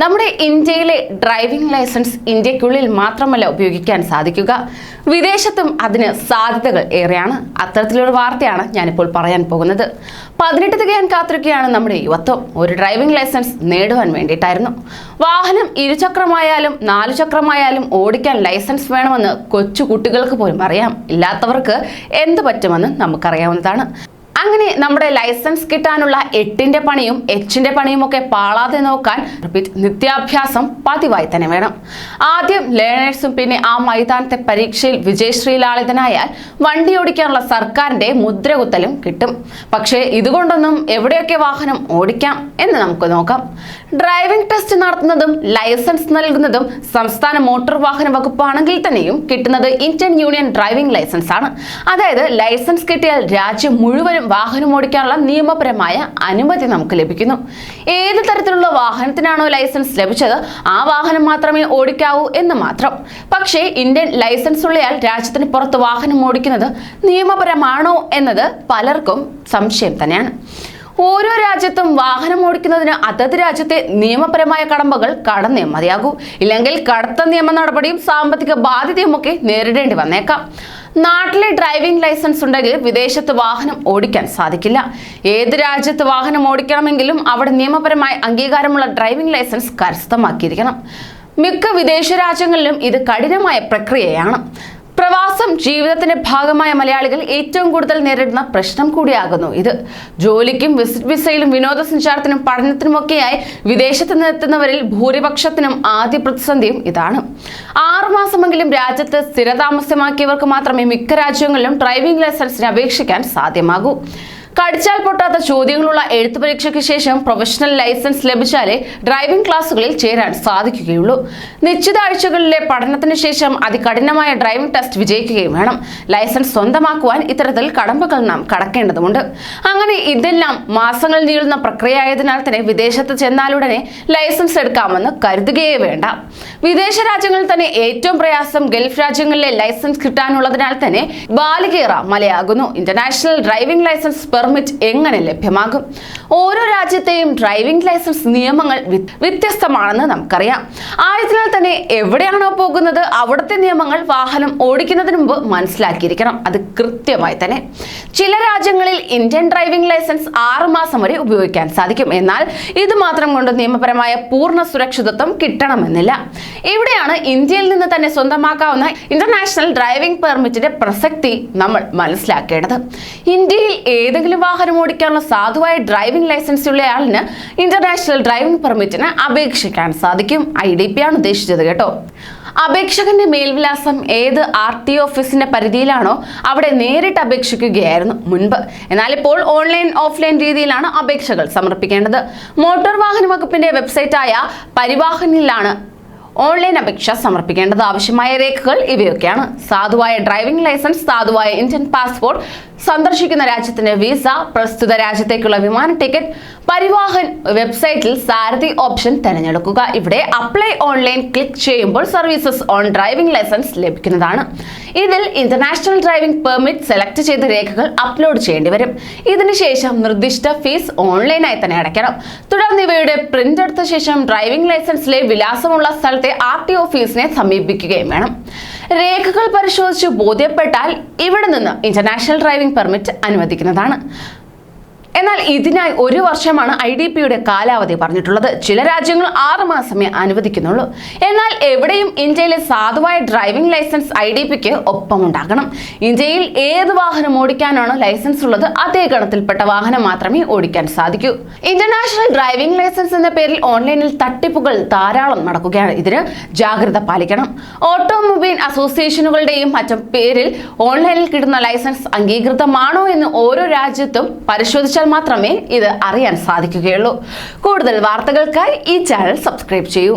നമ്മുടെ ഇന്ത്യയിലെ driving licence ഇന്ത്യക്കുള്ളിൽ മാത്രമല്ല ഉപയോഗിക്കാൻ സാധിക്കുക. വിദേശത്തും അതിന് സാധ്യതകൾ ഏറെയാണ്. അത്തരത്തിലൊരു വാർത്തയാണ് ഞാനിപ്പോൾ പറയാൻ പോകുന്നത്. പതിനെട്ട് തികയാൻ കാത്തിരിക്കുകയാണ് നമ്മുടെ യുവത്വം. ഒരു ഡ്രൈവിംഗ് ലൈസൻസ് നേടുവാൻ വേണ്ടിയിട്ടായിരുന്നു. വാഹനം ഇരുചക്രമായാലും നാലു ചക്രമായാലും ഓടിക്കാൻ ലൈസൻസ് വേണമെന്ന് കൊച്ചു കുട്ടികൾക്ക് പോലും അറിയാം. ഇല്ലാത്തവർക്ക് എന്ത് പറ്റുമെന്ന് നമുക്കറിയാവുന്നതാണ്. അങ്ങനെ നമ്മുടെ ലൈസൻസ് കിട്ടാനുള്ള എട്ടിന്റെ പണിയും എച്ചിന്റെ പണിയും ഒക്കെ പാളാതെ നോക്കാൻ നിത്യാഭ്യാസം പതിവായി തന്നെ വേണം. ആദ്യം ലേണേഴ്സും പിന്നെ ആ മൈതാനത്തെ പരീക്ഷയിൽ വിജയശ്രീലാളിതനായാൽ വണ്ടി ഓടിക്കാനുള്ള സർക്കാരിന്റെ മുദ്രകുത്തലും കിട്ടും. പക്ഷേ ഇതുകൊണ്ടൊന്നും എവിടെയൊക്കെ വാഹനം ഓടിക്കാം എന്ന് നമുക്ക് നോക്കാം. ഡ്രൈവിംഗ് ടെസ്റ്റ് നടത്തുന്നതും ലൈസൻസ് നൽകുന്നതും സംസ്ഥാന മോട്ടോർ വാഹന വകുപ്പാണെങ്കിൽ തന്നെയും കിട്ടുന്നത് ഇന്ത്യൻ യൂണിയൻ ഡ്രൈവിംഗ് ലൈസൻസ് ആണ് അതായത് ലൈസൻസ് കിട്ടിയാൽ രാജ്യം മുഴുവനും വാഹനം ഓടിക്കാനുള്ള നിയമപരമായ അനുമതി നമുക്ക് ലഭിക്കുന്നു. ഏത് തരത്തിലുള്ള വാഹനത്തിനാണോ ലൈസൻസ് ലഭിച്ചത് ആ വാഹനം മാത്രമേ ഓടിക്കാവൂ എന്ന് മാത്രം. പക്ഷേ ഇന്ത്യൻ ലൈസൻസ് ഉള്ളയാൾ രാജ്യത്തിന് പുറത്ത് വാഹനം ഓടിക്കുന്നത് നിയമപരമാണോ എന്നത് പലർക്കും സംശയം തന്നെയാണ്. ഓരോ രാജ്യത്തും വാഹനം ഓടിക്കുന്നതിന് അതത് രാജ്യത്തെ നിയമപരമായ കടമ്പകൾ കടന്നേ മതിയാകൂ. ഇല്ലെങ്കിൽ കടുത്ത നിയമ നടപടിയും സാമ്പത്തിക ബാധ്യതയും ഒക്കെ നേരിടേണ്ടി വന്നേക്കാം. നാട്ടിലെ ഡ്രൈവിംഗ് ലൈസൻസ് ഉണ്ടെങ്കിൽ വിദേശത്ത് വാഹനം ഓടിക്കാൻ സാധിക്കില്ല. ഏത് രാജ്യത്ത് വാഹനം ഓടിക്കണമെങ്കിലും അവിടെ നിയമപരമായി അംഗീകാരമുള്ള ഡ്രൈവിംഗ് ലൈസൻസ് കരസ്ഥമാക്കിയിരിക്കണം. മിക്ക വിദേശ രാജ്യങ്ങളിലും ഇത് കഠിനമായ പ്രക്രിയയാണ്. പ്രവാസം ജീവിതത്തിന്റെ ഭാഗമായ മലയാളികൾ ഏറ്റവും കൂടുതൽ നേരിടുന്ന പ്രശ്നം കൂടിയാകുന്നു ഇത്. ജോലിക്കും വിസിറ്റ് വിസയിലും വിനോദസഞ്ചാരത്തിനും പഠനത്തിനുമൊക്കെയായി വിദേശത്ത് നിന്നെത്തുന്നവരിൽ ഭൂരിപക്ഷത്തിനും ആദ്യ പ്രതിസന്ധിയും ഇതാണ്. ആറുമാസമെങ്കിലും രാജ്യത്ത് സ്ഥിരതാമസമാക്കിയവർക്ക് മാത്രമേ മിക്ക രാജ്യങ്ങളിലും ഡ്രൈവിംഗ് ലൈസൻസിന് അപേക്ഷിക്കാൻ സാധ്യമാകൂ. കടിച്ചാൽ പൊട്ടാത്ത ചോദ്യങ്ങളുള്ള എഴുത്തു പരീക്ഷയ്ക്ക് ശേഷം പ്രൊഫഷണൽ ലൈസൻസ് ലഭിച്ചാലേ ഡ്രൈവിംഗ് ക്ലാസ്സുകളിൽ ചേരാൻ സാധിക്കുകയുള്ളൂ. നിശ്ചിത ആഴ്ചകളിലെ പഠനത്തിന് ശേഷം അതികഠിനമായ ഡ്രൈവിംഗ് ടെസ്റ്റ് വിജയിക്കുകയും വേണം. ലൈസൻസ് സ്വന്തമാക്കുവാൻ ഇത്തരത്തിൽ കടമ്പകൾ നാം കടക്കേണ്ടതുണ്ട്. അങ്ങനെ ഇതെല്ലാം മാസങ്ങൾ നീളുന്ന പ്രക്രിയ പ്രക്രിയയായതിനാൽ തന്നെ വിദേശത്ത് ചെന്നാലുടനെ ലൈസൻസ് എടുക്കാമെന്ന് കരുതുകയേ വേണ്ട. വിദേശ രാജ്യങ്ങളിൽ തന്നെ ഏറ്റവും പ്രയാസം ഗൾഫ് രാജ്യങ്ങളിലെ ലൈസൻസ് കിട്ടാനുള്ളതിനാൽ തന്നെ ബാലികേറ മലയാകുന്നു. ഇന്റർനാഷണൽ ഡ്രൈവിംഗ് ലൈസൻസ് പെർമിറ്റ് എങ്ങനെ ലഭ്യമാകും? ഓരോ രാജ്യത്തെയും ഡ്രൈവിംഗ് ലൈസൻസ് നിയമങ്ങൾ വ്യത്യസ്തമാണെന്ന് നമുക്കറിയാം. ആയതിനാൽ തന്നെ എവിടെയാണോ പോകുന്നത് അവിടുത്തെ നിയമങ്ങൾ വാഹനം ഓടിക്കുന്നതിന് മുമ്പ് മനസ്സിലാക്കിയിരിക്കണം. അത് കൃത്യമായി തന്നെ. ചില രാജ്യങ്ങളിൽ ഇന്ത്യൻ ഡ്രൈവിംഗ് ലൈസൻസ് ആറ് മാസം വരെ ഉപയോഗിക്കാൻ സാധിക്കും. എന്നാൽ ഇത് മാത്രം കൊണ്ട് നിയമപരമായ പൂർണ സുരക്ഷിതത്വം കിട്ടണമെന്നില്ല. ഇവിടെയാണ് ഇന്ത്യയിൽ നിന്ന് തന്നെ സ്വന്തമാക്കാവുന്ന ഇന്റർനാഷണൽ ഡ്രൈവിംഗ് പെർമിറ്റിന്റെ പ്രസക്തി നമ്മൾ മനസ്സിലാക്കേണ്ടത്. ഇന്ത്യയിൽ ഏതെങ്കിലും വാഹനം ഓടിക്കാനുള്ള സാധുവായ ഡ്രൈവിംഗ് ലൈസൻസ് ഉള്ള ആളിന് ഇന്റർനാഷണൽ ഡ്രൈവിംഗ് പെർമിറ്റിന് അപേക്ഷിക്കാൻ സാധിക്കും. ഐ ഡി പി ആണ് ഉദ്ദേശിച്ചത് കേട്ടോ. അപേക്ഷകന്റെ മേൽവിലാസം ഏത് ആർ ടി ഓഫീസിന്റെ പരിധിയിലാണോ അവിടെ നേരിട്ട് അപേക്ഷിക്കുകയായിരുന്നു മുൻപ്. എന്നാൽ ഇപ്പോൾ ഓൺലൈൻ ഓഫ്ലൈൻ രീതിയിലാണ് അപേക്ഷകൾ സമർപ്പിക്കേണ്ടത്. മോട്ടോർ വാഹന വകുപ്പിന്റെ വെബ്സൈറ്റായ പരിവാഹനിലാണ് ഓൺലൈൻ അപേക്ഷ സമർപ്പിക്കേണ്ടത് ആവശ്യമായ രേഖകൾ ഇവയൊക്കെയാണ്. സാധുവായ ഡ്രൈവിംഗ് ലൈസൻസ് സാധുവായ ഇന്ത്യൻ പാസ്പോർട്ട് സന്ദർശിക്കുന്ന രാജ്യത്തിന്റെ വിസ പ്രസ്തുത രാജ്യത്തേക്കുള്ള വിമാന ടിക്കറ്റ് പരിവാഹൻ വെബ്സൈറ്റിൽ സാരഥി ഓപ്ഷൻ തിരഞ്ഞെടുക്കുക. ഇവിടെ അപ്ലൈ ഓൺലൈൻ ക്ലിക്ക് ചെയ്യുമ്പോൾ സർവീസസ് ഓൺ ഡ്രൈവിംഗ് ലൈസൻസ് ലഭിക്കുന്നതാണ്. ഇതിൽ ഇന്റർനാഷണൽ ഡ്രൈവിംഗ് പെർമിറ്റ് സെലക്ട് ചെയ്ത രേഖകൾ അപ്ലോഡ് ചെയ്യേണ്ടി വരും. ഇതിനുശേഷം നിർദ്ദിഷ്ട ഫീസ് ഓൺലൈനായി തന്നെ അടയ്ക്കണം. തുടർന്ന് ഇവയുടെ പ്രിന്റ് എടുത്ത ശേഷം ഡ്രൈവിംഗ് ലൈസൻസിലെ വിലാസമുള്ള സ്ഥലത്തെ ആർ ടി ഓഫീസിനെ സമീപിക്കുകയും വേണം. രേഖകൾ പരിശോധിച്ച് ബോധ്യപ്പെട്ടാൽ ഇവിടെ നിന്ന് ഇന്റർനാഷണൽ ഡ്രൈവിംഗ് പെർമിറ്റ് അനുവദിക്കുന്നതാണ്. എന്നാൽ ഇതിനായി ഒരു വർഷമാണ് ഐ ഡി പിയുടെ കാലാവധി പറഞ്ഞിട്ടുള്ളത്. ചില രാജ്യങ്ങൾ ആറ് മാസമേ അനുവദിക്കുന്നുള്ളൂ. എന്നാൽ എവിടെയും ഇന്ത്യയിലെ സാധുവായ ഡ്രൈവിംഗ് ലൈസൻസ് ഐ ഡി പിക്ക് ഒപ്പമുണ്ടാകണം. ഇന്ത്യയിൽ ഏത് വാഹനം ഓടിക്കാനാണ് ലൈസൻസ് ഉള്ളത് അതേ ഗണത്തിൽപ്പെട്ട വാഹനം മാത്രമേ ഓടിക്കാൻ സാധിക്കൂ. ഇന്റർനാഷണൽ ഡ്രൈവിംഗ് ലൈസൻസ് എന്ന പേരിൽ ഓൺലൈനിൽ തട്ടിപ്പുകൾ ധാരാളം നടക്കുകയാണ്. ഇതിന് ജാഗ്രത പാലിക്കണം. ഓട്ടോമൊബൈൽ അസോസിയേഷനുകളുടെയും മറ്റും പേരിൽ ഓൺലൈനിൽ കിട്ടുന്ന ലൈസൻസ് അംഗീകൃതമാണോ എന്ന് ഓരോ രാജ്യത്തും പരിശോധിച്ചാൽ മാത്രമേ ഇത് അറിയാൻ സാധിക്കുകയുള്ളൂ. കൂടുതൽ വാർത്തകൾക്കായി ഈ ചാനൽ സബ്സ്ക്രൈബ് ചെയ്യൂ.